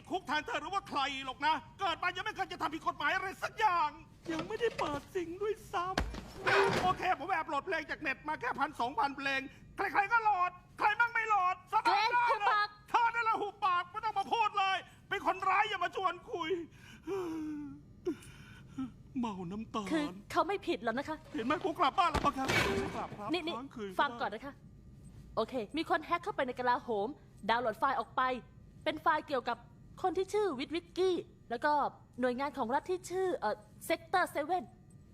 ติดคุกแทนเธอหรือว่าใครหรอกนะ เกิดมายังไม่เคยจะทำผิดกฎหมายอะไรสักอย่าง ยังไม่ได้เปิดสิ่งด้วยซ้ำโอเค ผมแอบโหลดเพลงจากเน็ตมาแค่พันสองพันเพลง ใครๆก็โหลด ใครบ้างไม่โหลดสบายได้เกรซหุบเลปายกเธอนั่นแหละหุบปากไม่ต้องมาพูดเลย เป็นคนร้ายอย่ามาชวนคุย เมาน้ำตาคือล เขาไม่ผิดหรอกนะคะ เห็นไหมกูกลับบ้านแล้วปะครับกลับครับนี่นี่ค้างคืฟังก่อนนะคะ โอเค มีคนแฮ็กเข้าไปในกลาโหม ดาวน์โหลดไฟล์ออกไป เป็นไฟล์เกี่ยวกับ คนที่ชื่อวิทวิกกี้ แล้วก็หน่วยงานของรัฐที่ชื่อเอ่อเซกเตอร์เซเว่น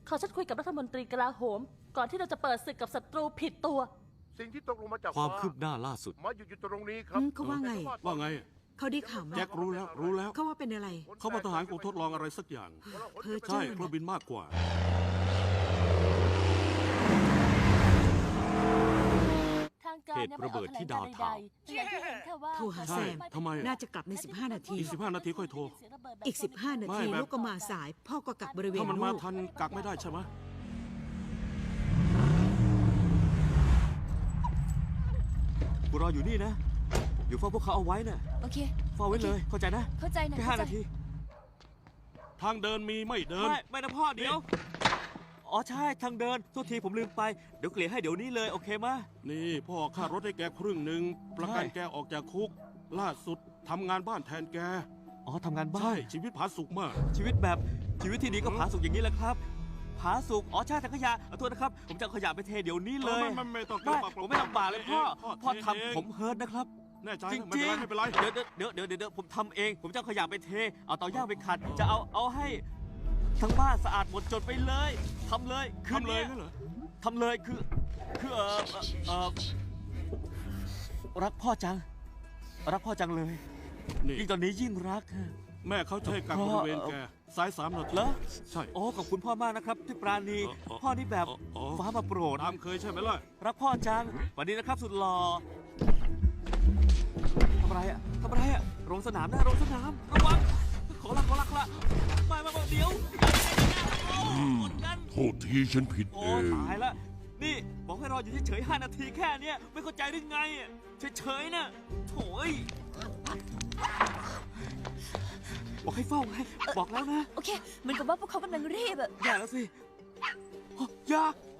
ขอฉันคุยกับรัฐมนตรีกลาโหม ก่อนที่เราจะเปิดศึกกับศัตรูผิดตัวสิ่งที่ตกลงมาจากความฟ้คืบหน้าล่าสุด มาอยู่อยู่ตรงนี้ครับอืมเขาว่าไง ว่าไง เขาได้ข่าวไหมแจ็ครู้แล้วรู้แล้ว เขาว่าเป็นอะไร เขามาทหารคงทดลองอะไรสักอย่าง เพ้อเจ้ใช่อเครื่องบินมากกว่า ทางการยังไม่ออกแถลงการใดๆอย่างที่เห็นแค่ว่าโทรหาใช่แซม ทำไมอะ น่าจะกลับใน 15 นาที อีก15นาทีค่อยโทร อีก 15 นาทีไม่แบบ ลูกก็มาสาย พ่อก็กักบริเวณถ้ามันลูมากทันกักไม่ได้ใช่ไหมกูรออยู่นี่นะ อยู่เฝ้าพวกเขาเอาไว้น่ะโอเค เฝ้าไว้เลย เข้าใจนะ เข้าใจนะแค่เข้าห้าใจ นาที ทางเดินมีไม่เดิน ไม่ ไม่นะพ่อเดี๋ยว อ๋อใช่ทางเดินโทษทีผมลืมไป เดี๋ยวเกลี่ยให้เดี๋ยวนี้เลยโอเคมะ นี่พ่อค่ารถให้แกครึ่งหนึ่งประกันใช่ แกออกจากคุก ล่าสุดทำงานบ้านแทนแก อ๋อทำงานบ้าใช่นชีวิตผาสุกมาก ชีวิตแบบชีวิตที่ดีก็ผาสุกอย่างนี้แหละครับผาสุกอ๋อใช่ถังขยะขอโทษนะครับ ผมจะเอาขยะไปเทเดี๋ยวนี้เลยไม่ไม่ไม่ต้องไม่ผมไม่ลำบากเลยพ่อพ่อเทเงทำผมเฮิร์ตนะครับ แน่ใจจรินะงไม่จริเป็นงไรไม่เป็นไรเดี๋ยวเดี๋ยวเดี๋ยวเดี๋ยวเดี๋ยวผมทำเอง ผมจะเอาขยะไปเท เอาเตาย่างไปขัด จะเอาเอาให้ ทั้งบ้านสะอาดหมดจดไปเลยทำเลยคืนทำเลยนี้นั่นเหรอ ทำเลยคือคือเออเออรักพ่อจัง รักพ่อจังเลยนี่ยิ่งตอนนี้ยิ่งรัก แม่เขาจะให้กักบริเวณแกสายสามนาทีเหรอใช่ โอ้ขอบคุณพ่อมากนะครับที่ปราณีเออเออพ่อนี่แบบเออเออฟ้ามาโปรดตามเคยใช่ไหมล่ะรักพ่อจังสวัสดีนะครับสุดหล่อทำอะไรอะทำอะไรอะโรงสนามนะโรงสนามระวัง ขอละขอละขอละไม่ไม่ไม่เดี๋ยวโอ้กดกัน โทษทีฉันผิดโอ้เอง ตายละ นี่บอกให้รออยู่เฉยๆห้านาทีแค่เนี้ยไม่เข้าใจได้ไงอะเฉยๆน่ะโถ่เอ้ยบอกให้เฝ้าไงบอกแล้วนะ โอเค เหมือนกับว่าพวกเขากำลังรีบอะ อย่าแล้วสิอ๋ออย่าอย่า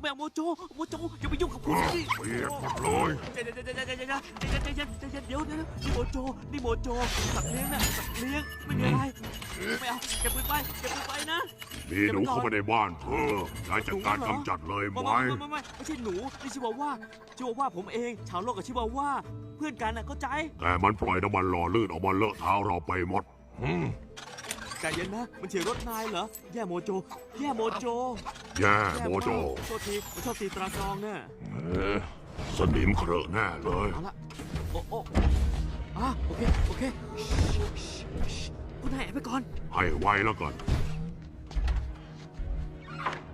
แมวโมโจโมโจอย่าไปยุ่งกับผมสิเปียกหมดเลยเดี๋ยวเดี๋ยวเดี๋ยวเดี๋ยวเดี๋ยวเดี๋ยวเดี๋ยวเดี๋ยวเดี๋ยวนี่โมโจนี่โมโจสัตว์เลี้ยงน่ะสัตว์เลี้ยงไม่มีอะไรไม่เอาเก็บปืนไปเก็บปืนไปนะมีหนูเข้ามาในบ้านเธอนายจัดการกำจัดเลยไหมไม่ไม่ไม่ไม่ไม่ใช่หนูนี่ชิวาว่าชิวาว่าผมเอง ชาวโลกกับชิวาว่าเพื่อนกันน่ะเข้าใจแต่มันปล่อยน้ำมันหล่อลื่นออกมาเลอะเท้าเราไปหมดอืม ใจเย็นนะ มันเฉียวรถนายเหรอ แย่โมโจ แย่โมโจแย่แย่โมโจากโทษทีผมชอบตีตราซองเนี่ยเอ๊ะสนิมเครอะแน่เลย เอาละโอ้โอ้อะโอเค โอเคคุณนายแอบไปก่อน ให้ไวแล้วกัน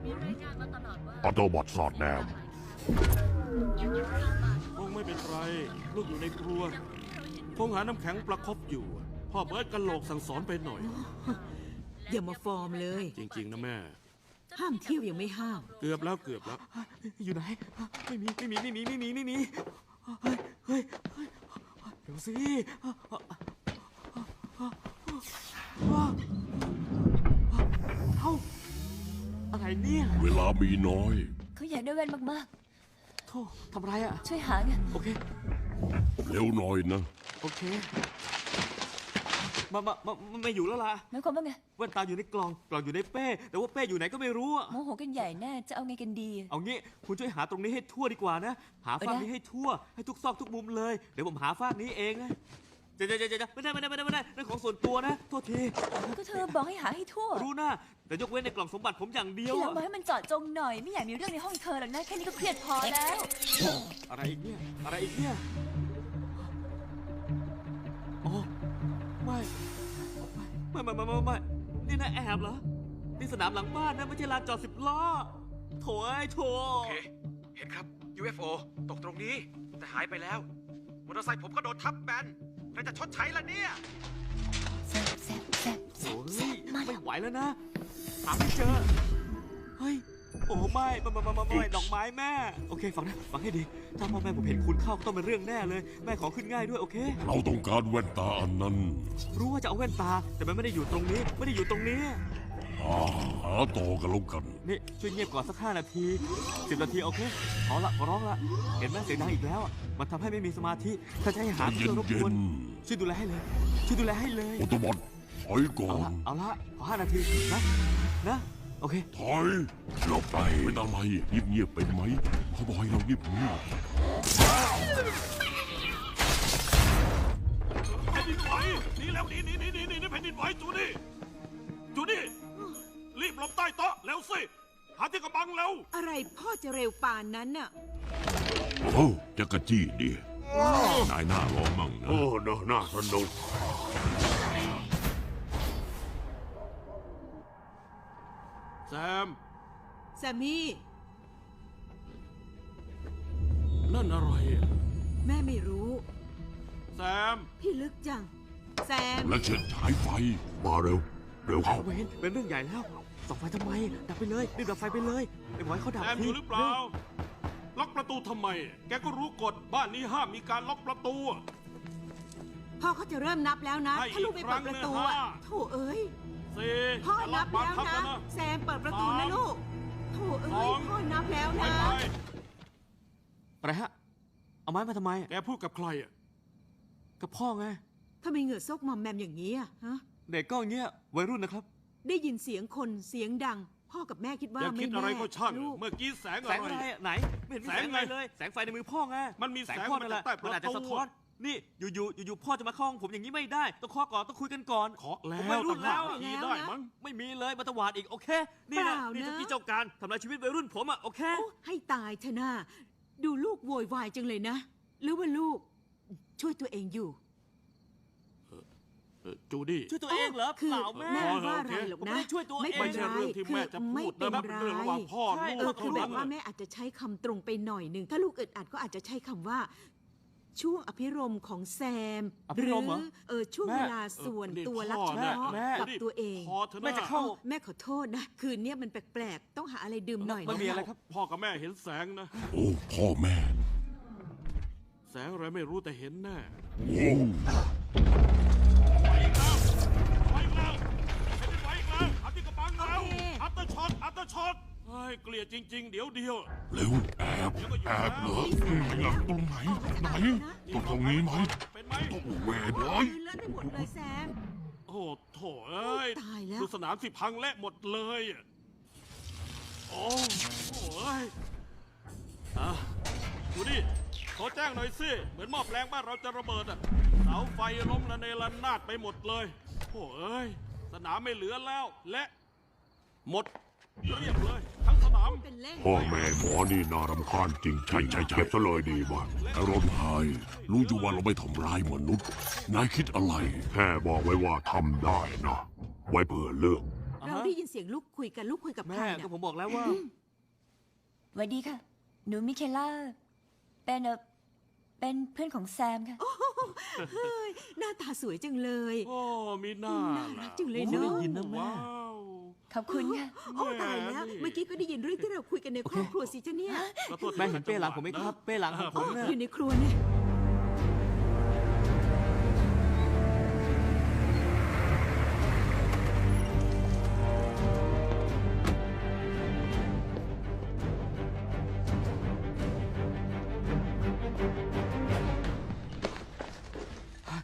มีรายงานมาตลอดว่าออโตบอทสอดแนม คงไม่เป็นไร ลูกอยู่ในครัว คงหาน้ำแข็งประคบอยู่ พ่อเบิร์ดกันโหลกสั่งสอนไปหน่อย อย่ามาฟอร์มเลย จริง ๆ นะแม่ ห้ามเที่ยวยังไม่ห้าม เกือบแล้วเกือบแล้ว อยู่ไหน ไม่มีไม่มีไม่มีไม่มีไม่มีเฮ้ยเฮ้ยเฮ้ยเดี๋ยวสิเอ้าอะไรเนี่ยเวลามีน้อย เขาอยากได้แว่นมากโธ่ทำไรอะๆ ช่วยหาไง โอเค เร็วหน่อยนะ โอเค มามามามาไม่อยู่แล้วล่ะหมายความว่าไงแว่นตาอยู่ในกล่องกล่องอยู่ในเป้ แต่ว่าเป้อยู่ไหนก็ไม่รู้อะโมโหกันใหญ่แน่จะเอาไงกันดี เอางี้คุณช่วยหาตรงนี้ให้ทั่วดีกว่านะ หาฟากนี้ให้ทั่วให้ทุกซอกทุกมุมเลย เดี๋ยวผมหาฟากนี้เองนะเดี๋ยวเดี๋ยวเดี๋ยวไม่ได้ไม่ได้ไม่ได้ไม่ได้เรื่องของส่วนตัวนะโทษที ก็เธอบอกให้หาให้ทั่วรู้นะแต่ยกเว้นในกล่องสมบัติผมอย่างเดียวที่หลัอะงบอกให้มันเจอดจงหน่อย ไม่อยากมีเรื่องในห้องเธอหรอกนะแค่นี้ก็เครียดพอแล้ว อะไรอีกเนี่ยอะไรอีกเนี่ย ไม่ไม่ไม่ไม่ไม่นี่นะแอบเหรอ นี่สนามหลังบ้านนะไม่ใช่ลานจอดสิบล้อโถไอ้โถโอเค เห็นครับ UFO ตกตรงนี้ แต่หายไปแล้ว มอเตอร์ไซค์ผมก็โดนทับแบนใครจะชดใช้ล่ะเนี่ย แซ่บแซ่บแซ่บแซ่โอ้บแซ่ยบมาไม่แล้วไหวแล้วนะหาไม่เจอ เฮ้ย โอ้ไม่ไม่ไม่ไม่ไม่ไม่ดอกไม้แม่ โอเคฟังนะฟังให้ดี ถ้าพ่อแม่ผมเห็นคุณเข้าก็ต้องเป็นเรื่องแน่เลย แม่ขอขึ้นง่ายด้วยโอเค เราต้องการแว่นตาอันนั้น รู้ว่าจะเอาแว่นตา แต่มันไม่ได้อยู่ตรงนี้ ไม่ได้อยู่ตรงนี้อ่าหาต่อกันแล้วกัน นี่ช่วยเงียบก่อนสักห้านาทีสิบนาทีโอเคขอละขอร้องละเห็นไหมเสียงดังอีกแล้วอะมันทำให้ไม่มีสมาธิถ้าจะให้หาเย็เพื่นอรบเย็กวนนช่วยดูแลให้เลย ช่วยดูแลให้เลย โอโตบอทถอยก่อเอาน ละเอาละขอห้านาทีนะนะ โอเค ถอยหลบไปเป็นอะไรเงียบๆเป็นไหมเขาบอกให้เราเงียบเงียบแผ่นดินไหวหนีแล้วหนีหนีหนีหนีหนีหนีแผ่นดินไหวจูดี้จูดี้รีบหลบใต้โต๊ะเร็วสิหาที่กำบังเร็วอะไรพ่อจะเร็วป่านนั้นน่ะโอ้จะกระจี้ดินายหน้าร้องมั่งนะ โอ้น่าน่าสนุก แซม แซมมี่ นั่นอะไรอะแม่ไม่รู้ แซม พี่ลึกจัง แซม และเชิญฉายไฟ มาเร็ว เร็วเข้า เวนเป็นเรื่องใหญ่แล้วส่องไฟทำไม ดับไปเลยรีบดับไฟไปเลยไอ้บอยเขาดับแซมอทียู่หรือเปล่า ล็อกประตูทำไม แกก็รู้กฎบ้านนี้ห้ามมีการล็อกประตูอะพ่อเขาจะเริ่มนับแล้วนะ ให้ถ้าลูกไม่เปิดประตูอะอีกครั้งนะฮะ โถเอ้ย สี่พ่อจะล็นัอกบบานแล้วทับนะแล้วนะ แซมเปิดประตูสานะมลูกโถเอ้สอยงพ่อนับแล้วไปนะไปอะไรฮะ เอาไม้มาทำไม แกพูดกับใครอะ กับพ่อไงทำไมเหงื่อซกมอมแมมอย่างนี้อะฮะ เด็กก็อย่างเงี้ยวัยรุ่นนะครับ ได้ยินเสียงคนเสียงดัง พ่อกับแม่คิดว่าอย่าไม่คิดแน่อะไรก็ช่างลูกเมื่อกี้แสงแสอะงไรอะไรอะไหนไม่เห็นมีแสแสงงไงอะไรเลย แสงไฟในมือพ่อไง มันมีแสงแสงพ่อนั่นแหละมาจากใต้มันอาจจะประตูสะท้อน นี่อยู่ๆอยู่ๆพ่อจะมาเข้าห้องผมอย่างนี้ไม่ได้ ต้องเคาะก่อนต้องคุยกันก่อนเคาะแล้ผมววัยรุ่นแล้วต่างหากอะทีได้มั้ง ไม่มีเลยมาตวาดอีกโอเค นี่นะเปล่านะนี่เจ้าที่เจ้าการทำลายชีวิตวัยรุ่นผมอะโอเค โอ้ให้ตายเถอะนะดูลูกโวยวายจังเลยนะ หรือว่าลูก ช่วยตัวเองอยู่เออจูดี้ ช่วยตัวเองเหรอคือเปล่าแม่ แม่เออว่าอะไรหรอกผมไม่นะได้ช่วยตัวเอง ไม่ไม่เป็นใช่ไรเรื่องที่คือแม่จะพูดไม่นะเป็นเป็นไรเรื่องระหว่างพ่อใช่ ลูเออกคือเท่าแบนั้บนว่าน่ะแม่อาจจะใช้คำตรงไปหน่อยหนึ่งถ้าลูกอึดอัดก็อาจจะใช้คำว่า ช่วงอภิรมย์ของแซมอภิรมย์เหรอเออช่วงแม่เวลาส่วนเออตัวนี่รับพ่อเฉน่ะพาะแม่ กับตัวเองพอเถอะแม่นะจะเข้า แม่ขอโทษนะ คืนเนี้ยมันแปลกๆ ต้องหาอะไรดื่มหน่อยไม่นะมีอะไรครับ พ่อกับแม่เห็นแสงนะ โอ้พ่อแม่แสงอะไรไม่รู้แต่เห็นแน่โอ้ไปอีกแล้วไปอีกแล้วแผ่นดินไหวอีกแล้วหาที่กำบังแล้วอัตเตอร์ช็อตอัตเตอร์ช็อต เฮ้ยเกลียดจริง ๆ เดี๋ยวเดียวเร็วแอบแอบเหรอหลังตรงไหนไหนตรงตรงนี้ไหมเป็นไหมโอ้เวรเลคืยนแล้วไปหมดเลยแซม โอ้โถเอ้ยตายแล้ว ดูสนามสิพังเละหมดเลยอะโอ้โหเอ้ยอะดูดิโทรแจ้งหน่อยสิเหมือนหม้อแปลงบ้านเราจะระเบิดอะเสาไฟล้มระเนระนาดไปหมดเลยโอ้เอ้ยสนามไม่เหลือแล้วและ หมดเรียบเลย ทั้งสนามเป็นเล่นพ่อแม่หมอนี่น่ารำคาญจริงใช่ใช่ใช่เก็บซะเลยดีมากอารมณ์หายรู้อยู่ว่าเราไม่ทำร้ายมนุษย์ นายคิดอะไร แค่บอกไว้ว่าทำได้นะ ไว้เผื่อเลือก เราได้ยินเสียงลูกคุยกันลูกคุยกับใครแม่นะก็ผมบอกแล้วว่า สวัสดีค่ะ หนูมิเคล่า เป็นเออเป็นเพื่อนของแซมค่ะเฮ้ยหน้าตาสวยจังเลย โอ้มีหน้าน่ารัล่ะกจังเลยผมเนาะได้ยินนะแม่ ว้าวข อบคุณค่ะ โอ้ตายแล้ว เมื่อกี้ก็ได้ยินเรื่องที่เราคุยกันในครอบครัวสิจ้ะเนี่ย ขอโทษทีแม่เห็นเป้หลังผมไหมครับ เป้หลังของผมเนี่ยอยู่ในครัวเนี่ย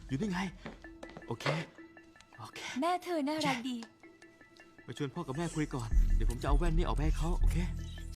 อยู่นี่ไง โอเค โอเค แม่เธอน่ารักดี ไปชวนพ่อกับแม่คุยก่อน เดี๋ยวผมจะเอาแว่นนี่ออกไปให้เขาโอเค